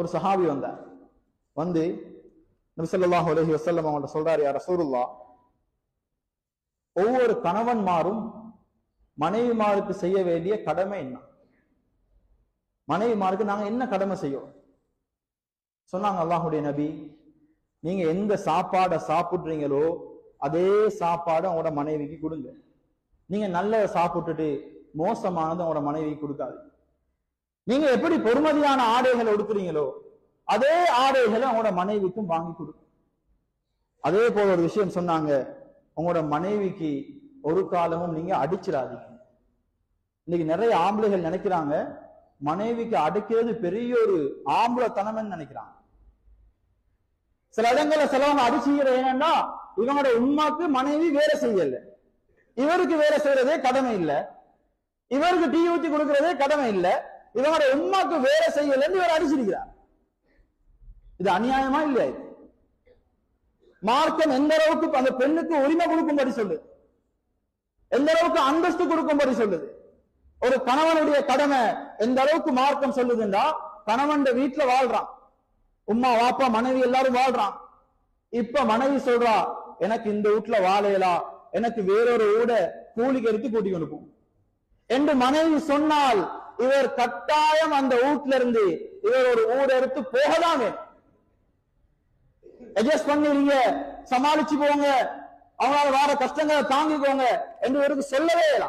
ஒரு சஹாபி வந்தார் வந்து நபிசல்லாஹ் அலஹி வசல்லம் அவங்கள்ட்ட சொல்றாரு யார் ரசூருல்லா ஒவ்வொரு கணவன்மாரும் மனைவிமாருக்கு செய்ய வேண்டிய கடமை என்ன? மனைவிமாருக்கு நாங்க என்ன கடமை செய்யோம் சொன்னாங்க அல்லாஹுடைய நபி நீங்க எந்த சாப்பாடை சாப்பிடுறீங்களோ அதே சாப்பாடு உங்களோட மனைவிக்கு கொடுங்க. நீங்க நல்ல சாப்பிட்டுட்டு மோசமானது உங்களோட மனைவிக்கு கொடுக்காது நீங்க எப்படி பொறுமதியான ஆடைகளை உடுக்குறீங்களோ அதே ஆடைகளை உங்களோட மனைவிக்கும் வாங்கி கொடுக்கும் அதே போல ஒரு விஷயம் சொன்னாங்க. உங்களோட மனைவிக்கு ஒரு காலமும் நீங்க அடிச்சிடாதீங்க. இன்னைக்கு நிறைய ஆம்பளைகள் நினைக்கிறாங்க மனைவிக்கு அடிக்கிறது பெரிய ஒரு ஆம்பளத்தனம்னு நினைக்கிறாங்க. சில இடங்கள்ல சிலவங்க அடிச்சுக்கிற என்னன்னா இவங்களோட உமாக்கு மனைவி வேலை செய்யல. இவருக்கு வேலை செய்யறதே கடமை இல்லை. இவருக்கு டீ ஊத்தி கொடுக்கறதே கடமை இல்லை. இவங்களோட உண்மாக்கு வேலை செய்யலன்னு இவர் அடிச்சிருக்கிறார். இது அநியாயமா இல்லையா இது? மார்க்கம் எந்த அளவுக்கு அந்த பெண்ணுக்கு உரிமை கொடுக்கும்படி சொல்லுது? எந்த அளவுக்கு அந்தஸ்து கொடுக்கும்படி சொல்லுது? ஒரு கணவனுடைய கடமை எந்த அளவுக்கு மார்க்கம் சொல்லுதுண்டா கணவன் வீட்டுல வாழ்றான். உம்மா வாப்பா மனைவி எல்லாரும் வாழ்றான். இப்ப மனைவி சொல்றா எனக்கு இந்த வீட்டுல வாழையலா எனக்கு வேறொரு ஊட கூலிக்கு எடுத்து கூட்டி கொண்டு என்று மனைவி சொன்னால் இவர் கட்டாயம் அந்த வீட்டுல இருந்து இவர் ஒரு ஊர் எடுத்து போகதான் அட்ஜஸ்ட் பண்ணிடுங்க சமாளிச்சு போங்க அவங்களால வர கஷ்டங்களை தாங்கிக்கோங்க என்று இவருக்கு சொல்லவே இல்லை.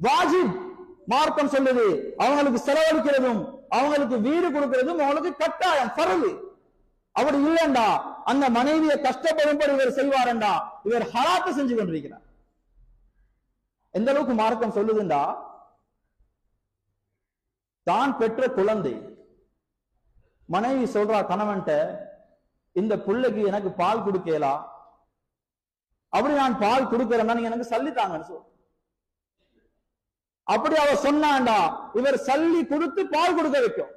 வாஜிப் மார்க்கம் சொல்லுது அவங்களுக்கு செலவழிக்கிறதும் அவங்களுக்கு வீடு கொடுக்கிறதும் அவங்களுக்கு கட்டாயம் பரவு. அப்படி இல்லைண்டா அந்த மனைவியை கஷ்டப்படும்படி இவர் செய்வாரண்டா இவர் ஹராத்து செஞ்சு கொண்டிருக்கிறார். எந்த அளவுக்கு மார்க்கம் சொல்லுதுண்டா தான் பெற்ற குழந்தை. மனைவி சொல்றா கணவன்ட்ட இந்த பிள்ளைக்கு எனக்கு பால் கொடுக்கலா? அப்படி நான் பால் கொடுக்கிறேன்னா நீங்க எனக்கு சல்லித்தாங்கன்னு சொல். அப்படி அவ சொன்னாண்டா இவர் சல்லி கொடுத்து பால் கொடுக்க வைக்கும்.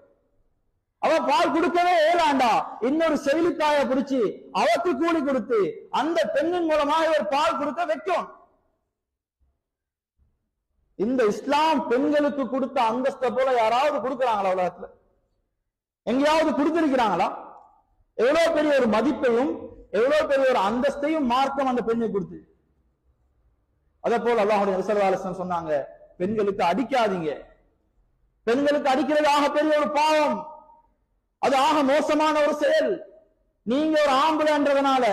அவ பால் கொடுக்கவே ஏலாண்டா இன்னொரு செயலுக்காய பிடிச்சி அவக்கு கூலி கொடுத்து அந்த பெண்ணின் மூலமா இவர் பால் கொடுக்க வைக்கும். இந்த இஸ்லாம் பெண்களுக்கு கொடுத்த அந்தஸ்தை போல யாராவது கொடுக்கிறாங்களா உலகத்துல? எங்கேயாவது கொடுத்திருக்கிறாங்களா? எவ்வளவு பெரிய ஒரு மதிப்பையும் எவ்வளவு பெரிய ஒரு அந்தஸ்தையும் மார்க்கம் அந்த பெண்ணுக்கு கொடுத்து. அதே போல அல்லாஹுடைய ரிசர்வாலசன் சொன்னாங்க பெண்களுக்கு அடிக்காதீங்க. பெண்களுக்கு அடிக்கிறது ஆக பெரிய ஒரு பாவம். அது ஆக மோசமான ஒரு செயல். நீங்க ஒரு ஆம்பளைன்றதுனால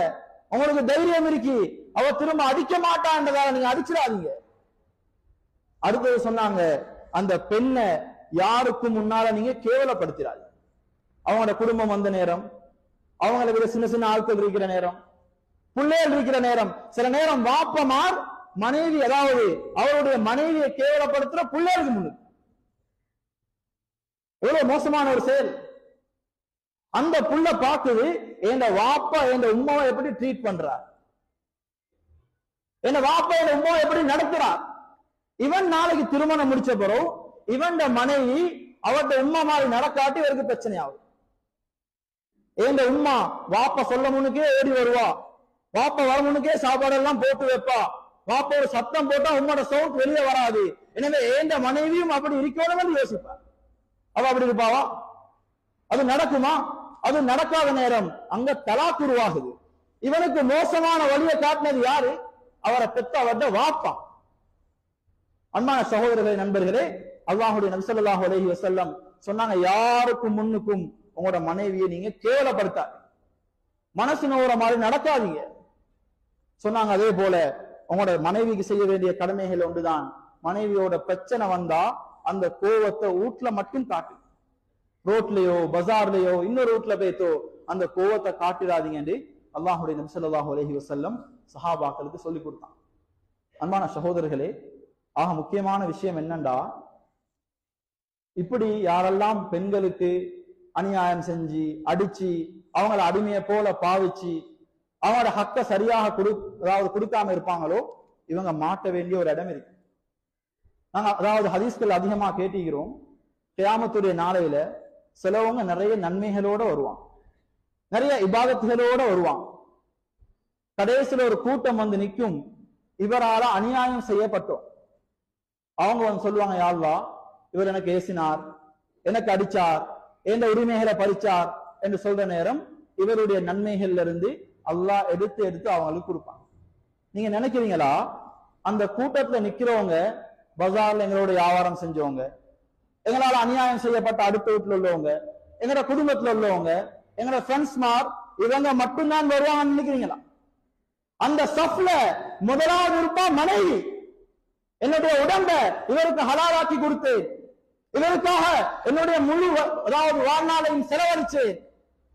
உங்களுக்கு தைரியம் இருக்கு அவ திரும்ப அடிக்க மாட்டான்றதால நீங்க அடிச்சிடாதீங்க. அடுத்தது சொன்னாங்க அந்த பெண்ணை யாருக்கு முன்னால நீங்க கேவலப்படுத்திடாது அவங்களோட குடும்பம் வந்த நேரம் அவங்களை விட சின்ன சின்ன ஆட்கள் இருக்கிற நேரம் பிள்ளைகள் இருக்கிற நேரம் சில நேரம் வாப்பமார் மனைவி அதாவது அவருடைய மனைவியை கேவலப்படுத்துற பிள்ளைகளுக்கு முன்னுக்கு. எவ்வளவு மோசமான ஒரு செயல். அந்த புள்ள பாக்குது என் வாப்பா என் உமாவை எப்படி ட்ரீட் பண்றார் என் வாப்பா என் உமாவை எப்படி நடத்துறார் இவன் நாளைக்கு திருமணம் முடிச்ச பிறகு இவன் மனைவி அவர்கிட்ட உமா மாதிரி நடக்காட்டி இவருக்கு பிரச்சனை ஆகும் ஏந்த உம்மா வாப்ப சொல்ல முன்னுக்கே ஓடி வருவா. வாப்ப வர முன்னுக்கே சாப்பாடு எல்லாம் போட்டு வைப்பா. வாப்ப ஒரு சத்தம் போட்டா உம்மோட சவுண்ட் வெளியே வராது. எனவே ஏந்த மனைவியும் அப்படி இருக்கணும் யோசிப்பா. அவ அப்படி இருப்பாவா அது நடக்குமா? அது நடக்காத நேரம் அங்க தலாக் உருவாகுது. இவனுக்கு மோசமான வழியை காட்டினது யாரு? அவரை பெத்த அவர்கிட்ட வாப்பா. அன்பான சகோதரர்களே நண்பர்களே அல்லாஹுடைய நபிசல்லாஹு அலஹி வசல்லம் சொன்னாங்க யாருக்கும் முன்னுக்கும் உங்களோட மனைவியை நீங்க கேவலப்படுத்தாது மனசு நோற மாதிரி நடக்காதீங்க. சொன்னாங்க அதே போல உங்களோட மனைவிக்கு செய்ய வேண்டிய கடமைகள் ஒன்றுதான். மனைவியோட பிரச்சனை வந்தா அந்த கோவத்தை வீட்டுல மட்டும் காட்டு. ரோட்லயோ பஜார்லயோ இன்னொரு ரூட்ல போய்த்தோ அந்த கோவத்தை காட்டிடாதீங்கன்னு அல்லாஹுடைய நபி அலஹி வசல்லம் சஹாபாக்களுக்கு சொல்லி கொடுத்தான். அன்பான சகோதரர்களே ஆக முக்கியமான விஷயம் என்னண்டா? இப்படி யாரெல்லாம் பெண்களுக்கு அநியாயம் செஞ்சு அடிச்சு அவங்கள அடிமையை போல பாவிச்சு அவங்களோட ஹக்க சரியாக கொடு அதாவது கொடுக்காம இருப்பாங்களோ இவங்க மாட்ட வேண்டிய ஒரு இடம் இருக்கு. நாங்க அதாவது ஹதீஸ்கள் அதிகமா கேட்டுக்கிறோம் கியாமத்துடைய நாளையில சிலவங்க நிறைய நன்மைகளோட வருவான் நிறைய இபாதத்துகளோட வருவான் கடைசியில ஒரு கூட்டம் வந்து நிற்கும். இவரால அநியாயம் செய்யப்பட்டோம். அவங்க வந்து சொல்லுவாங்க யாழ்லா இவர் எனக்கு ஏசினார் எனக்கு அடிச்சார் எந்த உரிமைகளை பறிச்சார் என்று சொல்ற நேரம் இவருடைய நன்மைகள்ல இருந்து அல்லாஹ் எடுத்து எடுத்து அவங்களுக்கு கொடுப்பாங்க நீங்க நினைக்கிறீங்களா? அந்த கூட்டத்துல நிக்கிறவங்க பஜார்ல எங்களோட வியாபாரம் செஞ்சவங்க எங்களால் அநியாயம் செய்யப்பட்ட அடுத்த வீட்டுல உள்ளவங்க எங்களோட குடும்பத்துல உள்ளவங்க எங்களோட ஃப்ரெண்ட்ஸ் மார் இவங்க மட்டும்தான் வருவாங்கன்னு நினைக்கிறீங்களா? அந்த சஃப்ல முதலாவது இருப்பா மனைவி. என்னுடைய உடம்ப இவருக்கு ஹலாலாக்கி கொடுத்தேன் இவருக்காக என்னுடைய முழு வ- அதாவது வாழ்நாளையும் செலவழிச்சேன்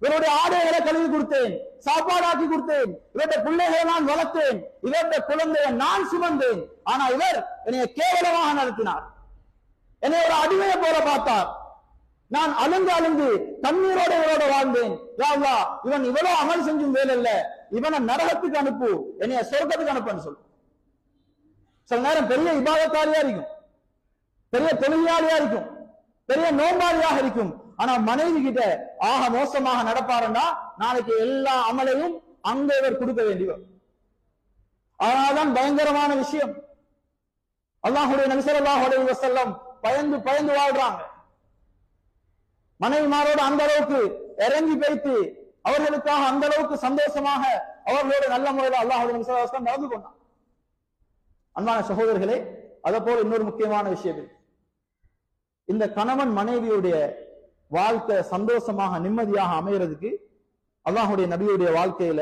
இவருடைய ஆடைகளை கழுவி கொடுத்தேன் சாப்பாடாக்கி கொடுத்தேன் இவருடைய பிள்ளைகளை நான் வளர்த்தேன் இவருடைய குழந்தையை நான் சுமந்தேன். ஆனா இவர் என்னை கேவலமாக நடத்தினார். என்னை ஒரு அடிமையை போல பார்த்தார். நான் அழுந்து அழுந்து தண்ணீரோட இவரோட வாழ்ந்தேன். யா இவன் இவ்வளவு அமல் செஞ்சும் வேலை இல்ல. இவனை நரகத்துக்கு அனுப்பு என்னைய சொர்க்கத்துக்கு அனுப்புன்னு சொல்லு சில நேரம் பெரிய இபாதத்தாரியா இருக்கும். பெரிய தொழிலாளியா இருக்கும். பெரிய நோம்பாளியாக இருக்கும். ஆனா மனைவி கிட்ட ஆக மோசமாக நடப்பாருன்னா நாளைக்கு எல்லா அமலையும் அங்க இவர் கொடுக்க வேண்டியவர் அதனால்தான் பயங்கரமான விஷயம். அல்லாஹுடைய நபிசல்லாஹு அலைஹி வசல்லம் பயந்து பயந்து வாழ்றாங்க. மனைவிமாரோடு அந்த அளவுக்கு இறங்கி வைத்து அவர்களுக்காக அந்த அளவுக்கு சந்தோஷமாக அவர்களோட நல்ல முறையில் அல்லாஹுடைய நபி ஸல்லல்லாஹு நடந்து கொண்டான். அன்பான சகோதரர்களே அதை போல இன்னொரு முக்கியமான விஷயம் இந்த கணவன் மனைவியுடைய வாழ்க்கை சந்தோஷமாக நிம்மதியாக அமைகிறதுக்கு அல்லாஹுடைய நபியுடைய வாழ்க்கையில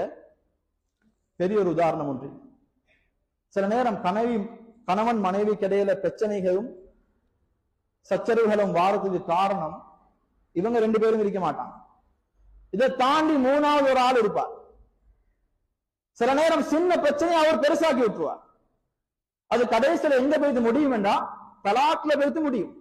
பெரிய ஒரு உதாரணம் ஒன்று. சில நேரம் கனவி கணவன் மனைவி கிடையில பிரச்சனைகளும் சச்சரவுகளும் வாரத்துக்கு காரணம் இவங்க ரெண்டு பேரும் இருக்க மாட்டாங்க. இதை தாண்டி மூணாவது ஒரு ஆள் இருப்பார். சில நேரம் சின்ன பிரச்சனையை அவர் பெருசாக்கி விட்டுருவார். அது கடைசியில எங்க போயிட்டு முடியும் என்றா தலாக்ல போயிட்டு முடியும்.